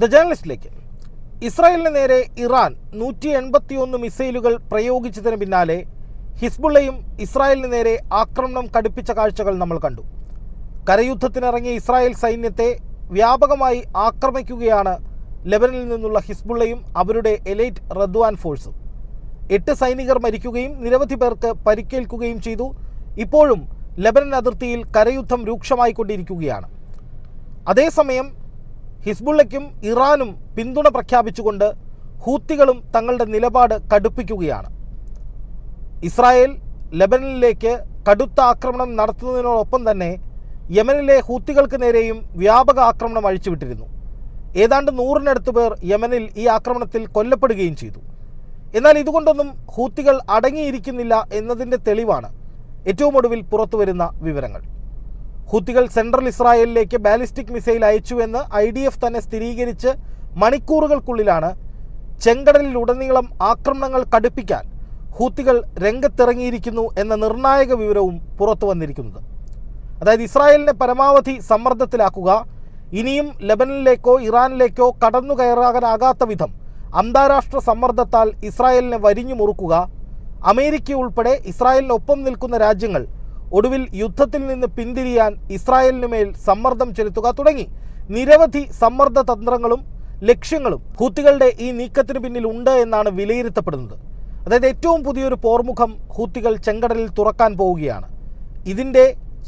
The ജേർണലിസ്റ്റിലേക്ക്. ഇസ്രായേലിന് നേരെ Iran നൂറ്റി എൺപത്തിയൊന്ന് മിസൈലുകൾ പ്രയോഗിച്ചതിന് പിന്നാലെ ഹിസ്ബുള്ളയും ഇസ്രായേലിന് നേരെ ആക്രമണം കടുപ്പിച്ച കാഴ്ചകൾ നമ്മൾ കണ്ടു. കരയുദ്ധത്തിനിറങ്ങിയ ഇസ്രായേൽ സൈന്യത്തെ വ്യാപകമായി ആക്രമിക്കുകയാണ് ലെബനിൽ നിന്നുള്ള ഹിസ്ബുള്ളയും അവരുടെ എലൈറ്റ് റദ്വാൻ ഫോഴ്സും. എട്ട് സൈനികർ മരിക്കുകയും നിരവധി പേർക്ക് പരിക്കേൽക്കുകയും ചെയ്തു. ഇപ്പോഴും ലെബനൻ അതിർത്തിയിൽ കരയുദ്ധം രൂക്ഷമായിക്കൊണ്ടിരിക്കുകയാണ്. അതേസമയം ഹിസ്ബുള്ളയ്ക്കും ഇറാനും പിന്തുണ പ്രഖ്യാപിച്ചുകൊണ്ട് ഹൂത്തികളും തങ്ങളുടെ നിലപാട് കടുപ്പിക്കുകയാണ്. ഇസ്രായേൽ ലെബനനിലേക്ക് കടുത്ത ആക്രമണം നടത്തുന്നതിനോടൊപ്പം തന്നെ യമനിലെ ഹൂത്തികൾക്ക് നേരെയും വ്യാപക ആക്രമണം അഴിച്ചുവിട്ടിരുന്നു. ഏതാണ്ട് നൂറിനടുത്ത് പേർ യമനിൽ ഈ ആക്രമണത്തിൽ കൊല്ലപ്പെടുകയും ചെയ്തു. എന്നാൽ ഇതുകൊണ്ടൊന്നും ഹൂത്തികൾ അടങ്ങിയിരിക്കുന്നില്ല എന്നതിന്റെ തെളിവാണ് ഏറ്റവും ഒടുവിൽ പുറത്തുവരുന്ന വിവരങ്ങൾ. ഹൂത്തികൾ സെൻട്രൽ ഇസ്രായേലിലേക്ക് ബാലിസ്റ്റിക് മിസൈൽ അയച്ചുവെന്ന് ഐ ഡി എഫ് തന്നെ സ്ഥിരീകരിച്ച് മണിക്കൂറുകൾക്കുള്ളിലാണ് ചെങ്കടലിലുടനീളം ആക്രമണങ്ങൾ കടുപ്പിക്കാൻ ഹൂത്തികൾ രംഗത്തിറങ്ങിയിരിക്കുന്നു എന്ന നിർണായക വിവരവും പുറത്തു വന്നിരിക്കുന്നത്. അതായത് ഇസ്രായേലിനെ പരമാവധി സമ്മർദ്ദത്തിലാക്കുക ഇനിയും ലെബനനിലേക്കോ ഇറാനിലേക്കോ കടന്നു കയറാകാനാകാത്ത വിധം അന്താരാഷ്ട്ര സമ്മർദ്ദത്താൽ ഇസ്രായേലിനെ വരിഞ്ഞു മുറുക്കുക അമേരിക്ക ഉൾപ്പെടെ ഇസ്രായേലിനൊപ്പം നിൽക്കുന്ന രാജ്യങ്ങൾ ഒടുവിൽ യുദ്ധത്തിൽ നിന്ന് പിന്തിരിയാൻ ഇസ്രായേലിന് മേൽ സമ്മർദ്ദം ചെലുത്തുക തുടങ്ങി. നിരവധി സമ്മർദ്ദ തന്ത്രങ്ങളും ലക്ഷ്യങ്ങളും ഹൂത്തികളുടെ ഈ നീക്കത്തിന് പിന്നിൽ ഉണ്ട് എന്നാണ് വിലയിരുത്തപ്പെടുന്നത്. അതായത് ഏറ്റവും പുതിയൊരു പോർമുഖം ഹൂത്തികൾ ചെങ്കടലിൽ തുറക്കാൻ പോവുകയാണ്. ഇതിന്റെ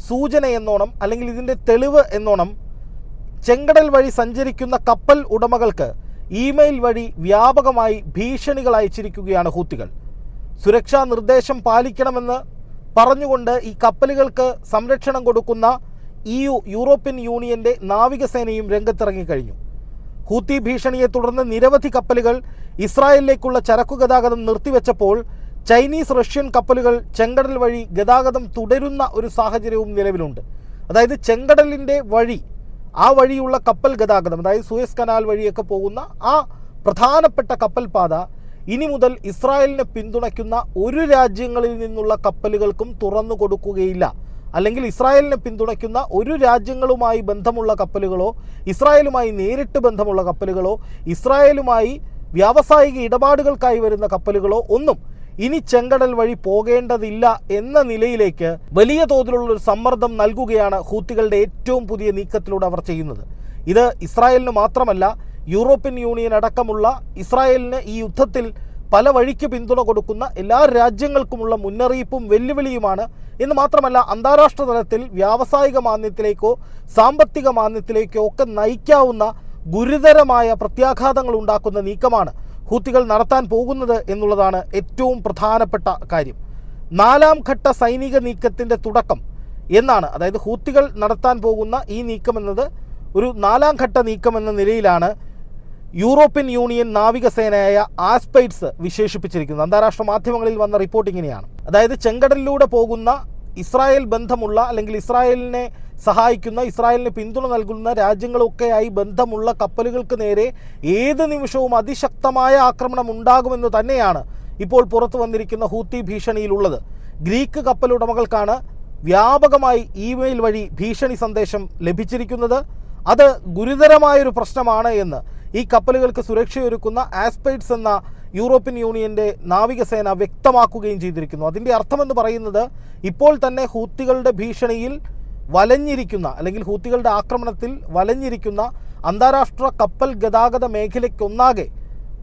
സൂചന എന്നോണം അല്ലെങ്കിൽ ഇതിന്റെ തെളിവ് എന്നോണം ചെങ്കടൽ വഴി സഞ്ചരിക്കുന്ന കപ്പൽ ഉടമകൾക്ക് ഇമെയിൽ വഴി വ്യാപകമായി ഭീഷണികൾ അയച്ചിരിക്കുകയാണ് ഹൂത്തികൾ. സുരക്ഷാ നിർദ്ദേശം പാലിക്കണമെന്ന് പറഞ്ഞുകൊണ്ട് ഈ കപ്പലുകൾക്ക് സംരക്ഷണം കൊടുക്കുന്ന ഇ യു യൂറോപ്യൻ യൂണിയന്റെ നാവികസേനയും രംഗത്തിറങ്ങി കഴിഞ്ഞു. ഹൂത്തി ഭീഷണിയെ തുടർന്ന് നിരവധി കപ്പലുകൾ ഇസ്രായേലിലേക്കുള്ള ചരക്കു ഗതാഗതം നിർത്തിവെച്ചപ്പോൾ ചൈനീസ് റഷ്യൻ കപ്പലുകൾ ചെങ്കടൽ വഴി ഗതാഗതം തുടരുന്ന ഒരു സാഹചര്യവും നിലവിലുണ്ട്. അതായത് ചെങ്കടലിന്റെ വഴി ആ വഴിയുള്ള കപ്പൽ ഗതാഗതം അതായത് സൂയസ് കനാൽ വഴിയൊക്കെ പോകുന്ന ആ പ്രധാനപ്പെട്ട കപ്പൽ പാത ഇനി മുതൽ ഇസ്രായേലിനെ പിന്തുണയ്ക്കുന്ന ഒരു രാജ്യങ്ങളിൽ നിന്നുള്ള കപ്പലുകൾക്കും തുറന്നു കൊടുക്കുകയില്ല. അല്ലെങ്കിൽ ഇസ്രായേലിനെ പിന്തുണയ്ക്കുന്ന ഒരു രാജ്യങ്ങളുമായി ബന്ധമുള്ള കപ്പലുകളോ ഇസ്രായേലുമായി നേരിട്ട് ബന്ധമുള്ള കപ്പലുകളോ ഇസ്രായേലുമായി വ്യാവസായിക ഇടപാടുകൾക്കായി വരുന്ന കപ്പലുകളോ ഒന്നും ഇനി ചെങ്കടൽ വഴി പോകേണ്ടതില്ല എന്ന നിലയിലേക്ക് വലിയ തോതിലുള്ള ഒരു സമ്മർദ്ദം നൽകുകയാണ് ഹൂത്തികളുടെ ഏറ്റവും പുതിയ നീക്കത്തിലൂടെ അവർ ചെയ്യുന്നത്. ഇത് ഇസ്രായേലിന് മാത്രമല്ല യൂറോപ്യൻ യൂണിയൻ അടക്കമുള്ള ഇസ്രായേലിന് ഈ യുദ്ധത്തിൽ പല വഴിക്ക് പിന്തുണ കൊടുക്കുന്ന എല്ലാ രാജ്യങ്ങൾക്കുമുള്ള മുന്നറിയിപ്പും വെല്ലുവിളിയുമാണ്. എന്ന് മാത്രമല്ല അന്താരാഷ്ട്ര തലത്തിൽ വ്യാവസായിക മാന്ദ്യത്തിലേക്കോ സാമ്പത്തിക മാന്ദ്യത്തിലേക്കോ ഒക്കെ നയിക്കാവുന്ന ഗുരുതരമായ പ്രത്യാഘാതങ്ങൾ ഉണ്ടാക്കുന്ന നീക്കമാണ് ഹൂത്തികൾ നടത്താൻ പോകുന്നത് എന്നുള്ളതാണ് ഏറ്റവും പ്രധാനപ്പെട്ട കാര്യം. നാലാം ഘട്ട സൈനിക നീക്കത്തിന്റെ തുടക്കം എന്നാണ്. അതായത് ഹൂത്തികൾ നടത്താൻ പോകുന്ന ഈ നീക്കം എന്നത് ഒരു നാലാം ഘട്ട നീക്കം എന്ന നിലയിലാണ് യൂറോപ്യൻ യൂണിയൻ നാവികസേനയായ ആസ്പൈറ്റ്സ് വിശേഷിപ്പിച്ചിരിക്കുന്നത് അന്താരാഷ്ട്ര മാധ്യമങ്ങളിൽ വന്ന റിപ്പോർട്ട് ഇങ്ങനെയാണ്. അതായത് ചെങ്കടലിലൂടെ പോകുന്ന ഇസ്രായേൽ ബന്ധമുള്ള അല്ലെങ്കിൽ ഇസ്രായേലിനെ സഹായിക്കുന്ന ഇസ്രായേലിന് പിന്തുണ നൽകുന്ന രാജ്യങ്ങളൊക്കെയായി ബന്ധമുള്ള കപ്പലുകൾക്ക് നേരെ ഏത് നിമിഷവും അതിശക്തമായ ആക്രമണം ഉണ്ടാകുമെന്ന് തന്നെയാണ് ഇപ്പോൾ പുറത്തു വന്നിരിക്കുന്ന ഹൂത്തി ഭീഷണിയിലുള്ളത്. ഗ്രീക്ക് കപ്പലുടമകൾക്കാണ് വ്യാപകമായി ഇമെയിൽ വഴി ഭീഷണി സന്ദേശം ലഭിച്ചിരിക്കുന്നത്. അത് ഗുരുതരമായൊരു പ്രശ്നമാണ് എന്ന് ഈ കപ്പലുകൾക്ക് സുരക്ഷയൊരുക്കുന്ന ആസ്പൈഡ്സ് എന്ന യൂറോപ്യൻ യൂണിയന്റെ നാവികസേന വ്യക്തമാക്കുകയും ചെയ്തിരിക്കുന്നു. അതിന്റെ അർത്ഥമെന്ന് പറയുന്നത് ഇപ്പോൾ തന്നെ ഹൂത്തികളുടെ ഭീഷണിയിൽ വലഞ്ഞിരിക്കുന്ന അല്ലെങ്കിൽ ഹൂത്തികളുടെ ആക്രമണത്തിൽ വലഞ്ഞിരിക്കുന്ന അന്താരാഷ്ട്ര കപ്പൽ ഗതാഗത മേഖലയ്ക്കൊന്നാകെ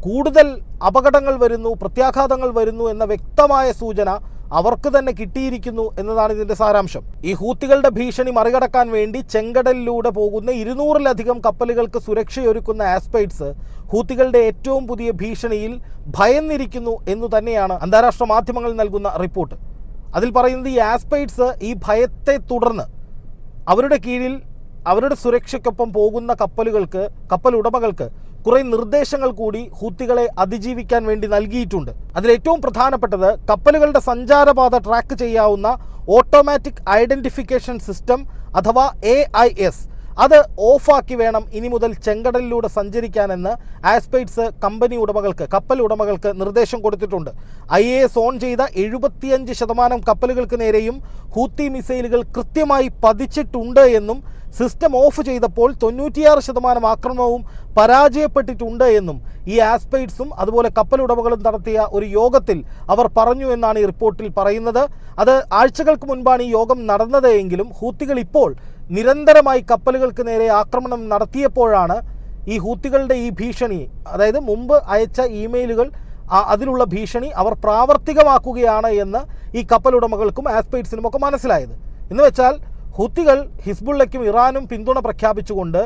കൂടുതൽ അപകടങ്ങൾ വരുന്നു പ്രത്യാഘാതങ്ങൾ വരുന്നു എന്ന വ്യക്തമായ സൂചന അവർക്ക് തന്നെ കിട്ടിയിരിക്കുന്നു എന്നതാണ് ഇതിന്റെ സാരാംശം. ഈ ഹൂത്തികളുടെ ഭീഷണി മറികടക്കാൻ വേണ്ടി ചെങ്കടലിലൂടെ പോകുന്ന ഇരുന്നൂറിലധികം കപ്പലുകൾക്ക് സുരക്ഷയൊരുക്കുന്ന ആസ്പൈറ്റ്സ് ഹൂത്തികളുടെ ഏറ്റവും പുതിയ ഭീഷണിയിൽ ഭയന്നിരിക്കുന്നു എന്നു തന്നെയാണ് അന്താരാഷ്ട്ര മാധ്യമങ്ങൾ നൽകുന്ന റിപ്പോർട്ട്. അതിൽ പറയുന്നത് ഈ ആസ്പൈറ്റ്സ് ഈ ഭയത്തെ തുടർന്ന് അവരുടെ കീഴിൽ അവരുടെ സുരക്ഷയ്ക്കൊപ്പം പോകുന്ന കപ്പലുകൾക്ക് കപ്പൽ ഉടമകൾക്ക് കുറെ നിർദ്ദേശങ്ങൾ കൂടി ഹൂത്തികളെ അതിജീവിക്കാൻ വേണ്ടി നൽകിയിട്ടുണ്ട്. അതിൽ ഏറ്റവും പ്രധാനപ്പെട്ടത് കപ്പലുകളുടെ സഞ്ചാരപാത ട്രാക്ക് ചെയ്യാവുന്ന ഓട്ടോമാറ്റിക് ഐഡന്റിഫിക്കേഷൻ സിസ്റ്റം അഥവാ എ ഐ എസ് അത് ഓഫാക്കി വേണം ഇനി മുതൽ ചെങ്കടലിലൂടെ സഞ്ചരിക്കാനെന്ന് ആസ്പൈറ്റ്സ് കമ്പനി ഉടമകൾക്ക് കപ്പൽ ഉടമകൾക്ക് നിർദ്ദേശം കൊടുത്തിട്ടുണ്ട്. ഐ എ എസ് ഓൺ ചെയ്ത എഴുപത്തിയഞ്ച് ശതമാനം കപ്പലുകൾക്ക് നേരെയും ഹൂത്തി മിസൈലുകൾ കൃത്യമായി പതിച്ചിട്ടുണ്ട് എന്നും സിസ്റ്റം ഓഫ് ചെയ്തപ്പോൾ തൊണ്ണൂറ്റിയാറ് ശതമാനം ആക്രമണവും പരാജയപ്പെട്ടിട്ടുണ്ട് എന്നും ഈ ആസ്പെയ്ഡ്സും അതുപോലെ കപ്പലുടമകളും നടത്തിയ ഒരു യോഗത്തിൽ അവർ പറഞ്ഞു എന്നാണ് ഈ റിപ്പോർട്ടിൽ പറയുന്നത്. അത് ആഴ്ചകൾക്ക് മുൻപാണ് ഈ യോഗം നടന്നത് എങ്കിലും ഹൂത്തികൾ ഇപ്പോൾ നിരന്തരമായി കപ്പലുകൾക്ക് നേരെ ആക്രമണം നടത്തിയപ്പോഴാണ് ഈ ഹൂത്തികളുടെ ഈ ഭീഷണി അതായത് മുമ്പ് അയച്ച ഇമെയിലുകൾ അതിലുള്ള ഭീഷണി അവർ പ്രാവർത്തികമാക്കുകയാണ് എന്ന് ഈ കപ്പലുടമകൾക്കും ആസ്പെയ്ഡ്സിനും ഒക്കെ മനസ്സിലായത്. എന്ന് വെച്ചാൽ ഹൂത്തികൾ ഹിസ്ബുള്ളയ്ക്കും ഇറാനും പിന്തുണ പ്രഖ്യാപിച്ചുകൊണ്ട്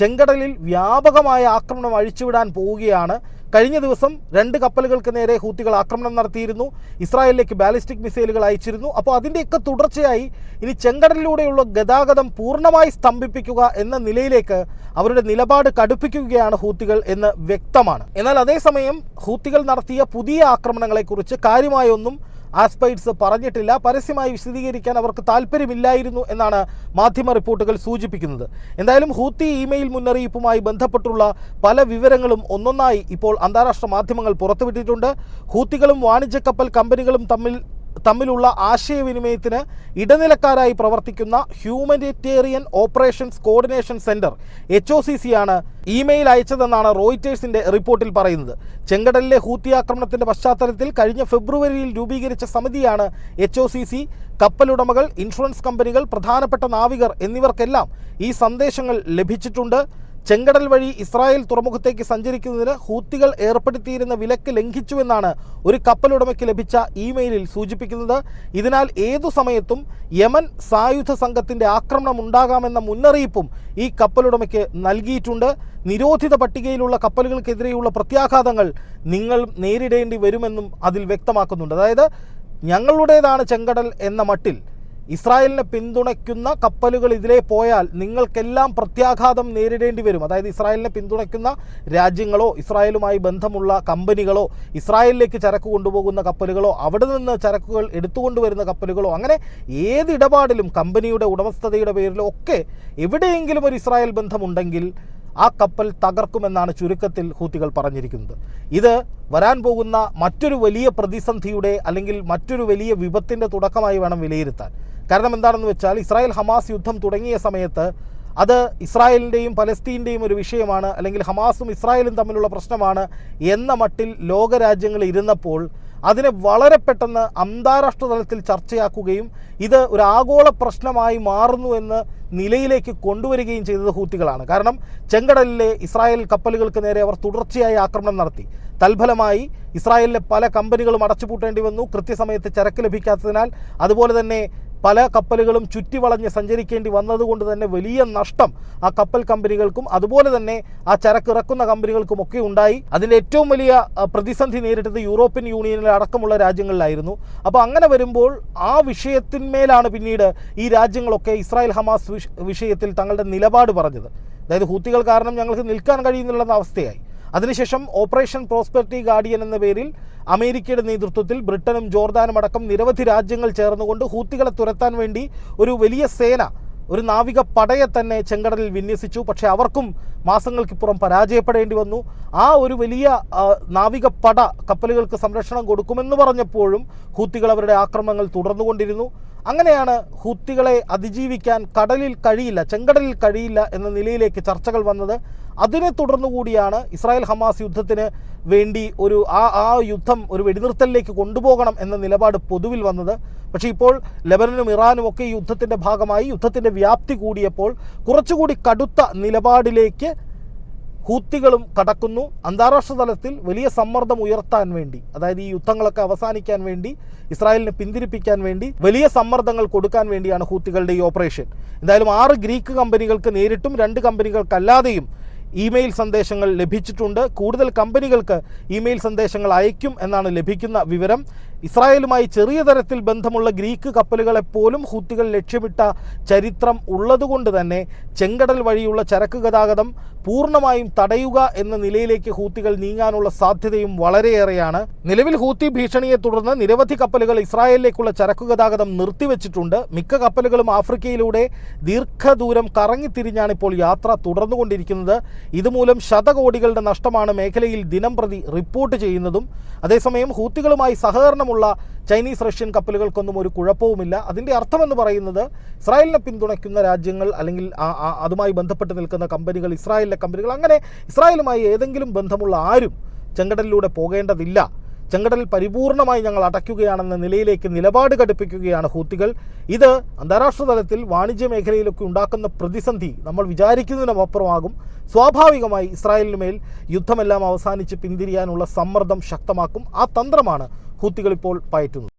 ചെങ്കടലിൽ വ്യാപകമായ ആക്രമണം അഴിച്ചുവിടാൻ പോവുകയാണ്. കഴിഞ്ഞ ദിവസം രണ്ട് കപ്പലുകൾക്ക് നേരെ ഹൂത്തികൾ ആക്രമണം നടത്തിയിരുന്നു. ഇസ്രായേലിലേക്ക് ബാലിസ്റ്റിക് മിസൈലുകൾ അയച്ചിരുന്നു. അപ്പോൾ അതിന്റെയൊക്കെ തുടർച്ചയായി ഇനി ചെങ്കടലിലൂടെയുള്ള ഗതാഗതം പൂർണമായി സ്തംഭിപ്പിക്കുക എന്ന നിലയിലേക്ക് അവരുടെ നിലപാട് കടുപ്പിക്കുകയാണ് ഹൂത്തികൾ എന്ന് വ്യക്തമാണ്. എന്നാൽ അതേസമയം ഹൂത്തികൾ നടത്തിയ പുതിയ ആക്രമണങ്ങളെക്കുറിച്ച് കാര്യമായൊന്നും ആസ്പൈഡ്സ് പറഞ്ഞിട്ടില്ല. പരസ്യമായി വിശദീകരിക്കാൻ അവർക്ക് താല്പര്യമില്ലായിരുന്നു എന്നാണ് മാധ്യമ റിപ്പോർട്ടുകൾ സൂചിപ്പിക്കുന്നത്. എന്തായാലും ഹൂത്തി ഇമെയിൽ മുന്നറിയിപ്പുമായി ബന്ധപ്പെട്ടുള്ള പല വിവരങ്ങളും ഒന്നൊന്നായി ഇപ്പോൾ അന്താരാഷ്ട്ര മാധ്യമങ്ങൾ പുറത്തുവിട്ടിട്ടുണ്ട്. ഹൂത്തികളും വാണിജ്യ കപ്പൽ കമ്പനികളും തമ്മിൽ തമ്മിലുള്ള ആശയവിനിമയത്തിന് ഇടനിലക്കാരായി പ്രവർത്തിക്കുന്ന humanitarian operations coordination centre H O C C ആണ് ഇമെയിൽ അയച്ചതെന്നാണ് റോയിറ്റേഴ്സിന്റെ റിപ്പോർട്ടിൽ പറയുന്നത്. ചെങ്കടലിലെ ഹൂത്തി ആക്രമണത്തിന്റെ പശ്ചാത്തലത്തിൽ കഴിഞ്ഞ ഫെബ്രുവരിയിൽ രൂപീകരിച്ച സമിതിയാണ് എച്ച് ഒ സി സി കപ്പലുടമകൾ ഇൻഷുറൻസ് കമ്പനികൾ പ്രധാനപ്പെട്ട നാവികർ എന്നിവർക്കെല്ലാം ഈ സന്ദേശങ്ങൾ ലഭിച്ചിട്ടുണ്ട്. ചെങ്കടൽ വഴി ഇസ്രായേൽ തുറമുഖത്തേക്ക് സഞ്ചരിക്കുന്നതിന് ഹൂത്തികൾ ഏർപ്പെടുത്തിയിരുന്ന വിലക്ക് ലംഘിച്ചുവെന്നാണ് ഒരു കപ്പലുടമയ്ക്ക് ലഭിച്ച ഇമെയിലിൽ സൂചിപ്പിക്കുന്നത്. ഇതിനാൽ ഏതു സമയത്തും യമൻ സായുധ സംഘത്തിന്റെ ആക്രമണം ഉണ്ടാകാമെന്ന മുന്നറിയിപ്പും ഈ കപ്പലുടമയ്ക്ക് നൽകിയിട്ടുണ്ട്. നിരോധിത പട്ടികയിലുള്ള കപ്പലുകൾക്കെതിരെയുള്ള പ്രത്യാഘാതങ്ങൾ നിങ്ങൾ നേരിടേണ്ടി വരുമെന്നും അതിൽ വ്യക്തമാക്കുന്നുണ്ട്. അതായത് ഞങ്ങളുടേതാണ് ചെങ്കടൽ എന്ന മട്ടിൽ ഇസ്രായേലിനെ പിന്തുണയ്ക്കുന്ന കപ്പലുകൾ ഇതിലേ പോയാൽ നിങ്ങൾക്കെല്ലാം പ്രത്യാഘാതം നേരിടേണ്ടി വരും. അതായത് ഇസ്രായേലിനെ പിന്തുണയ്ക്കുന്ന രാജ്യങ്ങളോ ഇസ്രായേലുമായി ബന്ധമുള്ള കമ്പനികളോ ഇസ്രായേലിലേക്ക് ചരക്ക് കൊണ്ടുപോകുന്ന കപ്പലുകളോ അവിടെ നിന്ന് ചരക്കുകൾ എടുത്തുകൊണ്ടുവരുന്ന കപ്പലുകളോ അങ്ങനെ ഏത് ഇടപാടിലും കമ്പനിയുടെ ഉടമസ്ഥതയുടെ പേരിലോ ഒക്കെ എവിടെയെങ്കിലും ഒരു ഇസ്രായേൽ ബന്ധമുണ്ടെങ്കിൽ ആ കപ്പൽ തകർക്കുമെന്നാണ് ചുരുക്കത്തിൽ ഹൂത്തികൾ പറഞ്ഞിരിക്കുന്നത്. ഇത് വരാൻ പോകുന്ന മറ്റൊരു വലിയ പ്രതിസന്ധിയുടെ അല്ലെങ്കിൽ മറ്റൊരു വലിയ വിപത്തിന്റെ തുടക്കമായി വേണം വിലയിരുത്താൻ. കാരണം എന്താണെന്ന് വെച്ചാൽ ഇസ്രായേൽ ഹമാസ് യുദ്ധം തുടങ്ങിയ സമയത്ത് അത് ഇസ്രായേലിന്റെയും പലസ്തീന്റെയും ഒരു വിഷയമാണ് അല്ലെങ്കിൽ ഹമാസും ഇസ്രായേലും തമ്മിലുള്ള പ്രശ്നമാണ് എന്ന മട്ടിൽ ലോകരാജ്യങ്ങൾ ഇരുന്നപ്പോൾ അതിനെ വളരെ പെട്ടെന്ന് അന്താരാഷ്ട്ര തലത്തിൽ ചർച്ചയാക്കുകയും ഇത് ഒരു ആഗോള പ്രശ്നമായി മാറുന്നു എന്ന് നിലയിലേക്ക് കൊണ്ടുവരികയും ചെയ്തത് ഹൂത്തികളാണ്. കാരണം ചെങ്കടലിലെ ഇസ്രായേൽ കപ്പലുകൾക്ക് നേരെ അവർ തുടർച്ചയായി ആക്രമണം നടത്തി. തൽഫലമായി ഇസ്രായേലിലെ പല കമ്പനികളും അടച്ചുപൂട്ടേണ്ടി വന്നു. കൃത്യസമയത്ത് ചരക്ക് ലഭിക്കാത്തതിനാൽ അതുപോലെ തന്നെ പല കപ്പലുകളും ചുറ്റിവളഞ്ഞ് സഞ്ചരിക്കേണ്ടി വന്നതുകൊണ്ട് തന്നെ വലിയ നഷ്ടം ആ കപ്പൽ കമ്പനികൾക്കും അതുപോലെ തന്നെ ആ ചരക്ക് ഇറക്കുന്ന കമ്പനികൾക്കും ഒക്കെ ഉണ്ടായി. അതിന്റെ ഏറ്റവും വലിയ പ്രതിസന്ധി നേരിട്ടത് യൂറോപ്യൻ യൂണിയനിൽ അടക്കമുള്ള രാജ്യങ്ങളിലായിരുന്നു. അപ്പോൾ അങ്ങനെ വരുമ്പോൾ ആ വിഷയത്തിന്മേലാണ് പിന്നീട് ഈ രാജ്യങ്ങളൊക്കെ ഇസ്രായേൽ ഹമാസ് വിഷ- വിഷയത്തിൽ തങ്ങളുടെ നിലപാട് പറഞ്ഞത്. അതായത് ഹൂത്തികൾ കാരണം ഞങ്ങൾക്ക് നിൽക്കാൻ കഴിയുന്നുള്ള അവസ്ഥയായി അതിനുശേഷം ഓപ്പറേഷൻ പ്രോസ്പെരിറ്റി ഗാർഡിയൻ എന്ന പേരിൽ അമേരിക്കയുടെ നേതൃത്വത്തിൽ ബ്രിട്ടനും ജോർദാനും അടക്കം നിരവധി രാജ്യങ്ങൾ ചേർന്നുകൊണ്ട് ഹൂത്തികളെ തുരത്താൻ വേണ്ടി ഒരു വലിയ സേന ഒരു നാവിക പടയെ തന്നെ ചെങ്കടലിൽ വിന്യസിച്ചു. പക്ഷേ അവർക്കും മാസങ്ങൾക്കിപ്പുറം പരാജയപ്പെടേണ്ടി വന്നു. ആ ഒരു വലിയ നാവിക പട കപ്പലുകൾക്ക് സംരക്ഷണം കൊടുക്കുമെന്ന് പറഞ്ഞപ്പോഴും ഹൂത്തികൾ അവരുടെ ആക്രമണങ്ങൾ തുടർന്നുകൊണ്ടിരുന്നു. അങ്ങനെയാണ് ഹൂത്തികളെ അതിജീവിക്കാൻ കടലിൽ കഴിയില്ല ചെങ്കടലിൽ കഴിയില്ല എന്ന നിലയിലേക്ക് ചർച്ചകൾ വന്നത്. അതിനെ തുടർന്നു കൂടിയാണ് ഇസ്രായേൽ ഹമാസ് യുദ്ധത്തിന് വേണ്ടി ഒരു ആ ആ യുദ്ധം ഒരു വെടിനിർത്തലിലേക്ക് കൊണ്ടുപോകണം എന്ന നിലപാട് പൊതുവിൽ വന്നത്. പക്ഷേ ഇപ്പോൾ ലെബനനും ഇറാനും ഒക്കെ യുദ്ധത്തിന്റെ ഭാഗമായി യുദ്ധത്തിന്റെ വ്യാപ്തി കൂടിയപ്പോൾ കുറച്ചുകൂടി കടുത്ത നിലപാടിലേക്ക് ഹൂത്തികളും കടക്കുന്നു. അന്താരാഷ്ട്ര തലത്തിൽ വലിയ സമ്മർദ്ദം ഉയർത്താൻ വേണ്ടി അതായത് ഈ യുദ്ധങ്ങളൊക്കെ അവസാനിക്കാൻ വേണ്ടി ഇസ്രായേലിനെ പിന്തിരിപ്പിക്കാൻ വേണ്ടി വലിയ സമ്മർദ്ദങ്ങൾ കൊടുക്കാൻ വേണ്ടിയാണ് ഹൂത്തികളുടെ ഈ ഓപ്പറേഷൻ. എന്തായാലും ആറ് ഗ്രീക്ക് കമ്പനികൾക്ക് നേരിട്ടും രണ്ട് കമ്പനികൾക്കല്ലാതെയും ഇമെയിൽ സന്ദേശങ്ങൾ ലഭിച്ചിട്ടുണ്ട്. കൂടുതൽ കമ്പനികൾക്ക് ഇമെയിൽ സന്ദേശങ്ങൾ അയക്കും എന്നാണ് ലഭിക്കുന്ന വിവരം. ഇസ്രായേലുമായി ചെറിയ തരത്തിൽ ബന്ധമുള്ള ഗ്രീക്ക് കപ്പലുകളെ കപ്പലുകളെപ്പോലും ഹൂത്തികൾ ലക്ഷ്യമിട്ട ചരിത്രം ഉള്ളതുകൊണ്ട് തന്നെ ചെങ്കടൽ വഴിയുള്ള ചരക്ക് ഗതാഗതം പൂർണമായും തടയുക എന്ന നിലയിലേക്ക് ഹൂത്തികൾ നീങ്ങാനുള്ള സാധ്യതയും വളരെയേറെയാണ്. നിലവിൽ ഹൂത്തി ഭീഷണിയെ തുടർന്ന് നിരവധി കപ്പലുകൾ ഇസ്രായേലിലേക്കുള്ള ചരക്കു ഗതാഗതം നിർത്തിവെച്ചിട്ടുണ്ട്. മിക്ക കപ്പലുകളും ആഫ്രിക്കയിലൂടെ ദീർഘദൂരം കറങ്ങിത്തിരിഞ്ഞാണ് ഇപ്പോൾ യാത്ര തുടർന്നുകൊണ്ടിരിക്കുന്നത്. ഇതുമൂലം ശതകോടികളുടെ നഷ്ടമാണ് മേഖലയിൽ ദിനം പ്രതി റിപ്പോർട്ട് ചെയ്യുന്നതും. അതേസമയം ഹൂത്തികളുമായി സഹകരണമുള്ള ചൈനീസ് റഷ്യൻ കപ്പലുകൾക്കൊന്നും ഒരു കുഴപ്പവുമില്ല. അതിന്റെ അർത്ഥമെന്ന് പറയുന്നത് ഇസ്രായേലിനെ പിന്തുണയ്ക്കുന്ന രാജ്യങ്ങൾ അല്ലെങ്കിൽ അതുമായി ബന്ധപ്പെട്ട് നിൽക്കുന്ന കമ്പനികൾ ഇസ്രായേലിലെ കമ്പനികൾ അങ്ങനെ ഇസ്രായേലുമായി ഏതെങ്കിലും ബന്ധമുള്ള ആരും ചെങ്കടലിലൂടെ പോകേണ്ടതില്ല. ചെങ്കടൽ പരിപൂർണമായി ഞങ്ങൾ അടയ്ക്കുകയാണെന്ന നിലയിലേക്ക് നിലപാട് ഘടിപ്പിക്കുകയാണ് ഹൂത്തികൾ. ഇത് അന്താരാഷ്ട്ര തലത്തിൽ വാണിജ്യ മേഖലയിലൊക്കെ ഉണ്ടാക്കുന്ന പ്രതിസന്ധി നമ്മൾ വിചാരിക്കുന്നതിനപ്പുറമാകും. സ്വാഭാവികമായി ഇസ്രായേലിന് മേൽ യുദ്ധമെല്ലാം അവസാനിച്ച് പിന്തിരിയാനുള്ള സമ്മർദ്ദം ശക്തമാക്കും. ആ തന്ത്രമാണ് ഹൂത്തികൾ ഇപ്പോൾ പയറ്റുന്നത്